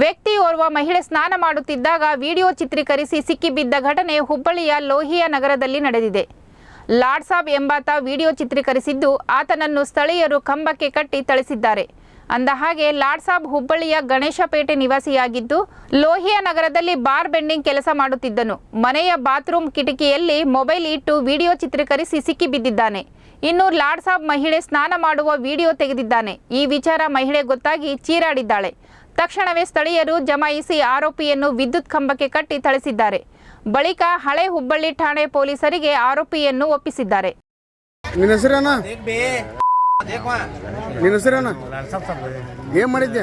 ವ್ಯಕ್ತಿ ಓರ್ವ ಮಹಿಳೆ ಸ್ನಾನ ಮಾಡುತ್ತಿದ್ದಾಗ ವಿಡಿಯೋ ಚಿತ್ರೀಕರಿಸಿ ಸಿಕ್ಕಿಬಿದ್ದ ಘಟನೆ ಹುಬ್ಬಳ್ಳಿಯ ಲೋಹಿಯಾ ನಗರದಲ್ಲಿ ನಡೆದಿದೆ. ಲಾಡ್ಸಾಬ್ ಎಂಬಾತ ವಿಡಿಯೋ ಚಿತ್ರೀಕರಿಸಿದ್ದು ಆತನನ್ನು ಸ್ಥಳೀಯರು ಕಂಬಕ್ಕೆ ಕಟ್ಟಿ ಥಳಿಸಿದ್ದಾರೆ. ಅಂದಹಾಗೆ ಲಾಡ್ಸಾಬ್ ಹುಬ್ಬಳ್ಳಿಯ ಗಣೇಶಪೇಟೆ ನಿವಾಸಿಯಾಗಿದ್ದು ಲೋಹಿಯಾ ನಗರದಲ್ಲಿ ಬಾರ್ ಬೆಂಡಿಂಗ್ ಕೆಲಸ ಮಾಡುತ್ತಿದ್ದನು. ಮನೆಯ ಬಾತ್ರೂಮ್ ಕಿಟಕಿಯಲ್ಲಿ ಮೊಬೈಲ್ ಇಟ್ಟು ವಿಡಿಯೋ ಚಿತ್ರೀಕರಿಸಿ ಸಿಕ್ಕಿಬಿದ್ದಿದ್ದಾನೆ. ಇನ್ನು ಲಾಡ್ಸಾಬ್ ಮಹಿಳೆ ಸ್ನಾನ ಮಾಡುವ ವಿಡಿಯೋ ತೆಗೆದಿದ್ದಾನೆ. ಈ ವಿಚಾರ ಮಹಿಳೆ ಗೊತ್ತಾಗಿ ಚೀರಾಡಿದ್ದಾಳೆ. ತಕ್ಷಣವೇ ಸ್ಥಳೀಯರು ಜಮಾಯಿಸಿ ಆರೋಪಿಯನ್ನು ವಿದ್ಯುತ್ ಕಂಬಕ್ಕೆ ಕಟ್ಟಿ ಥಳಿಸಿದ್ದಾರೆ. ಬಳಿಕ ಹಳೆ ಹುಬ್ಬಳ್ಳಿ ಠಾಣೆ ಪೊಲೀಸರಿಗೆ ಆರೋಪಿಯನ್ನು ಒಪ್ಪಿಸಿದ್ದಾರೆ. ಏನ್ ಮಾಡಿದ್ದೆ?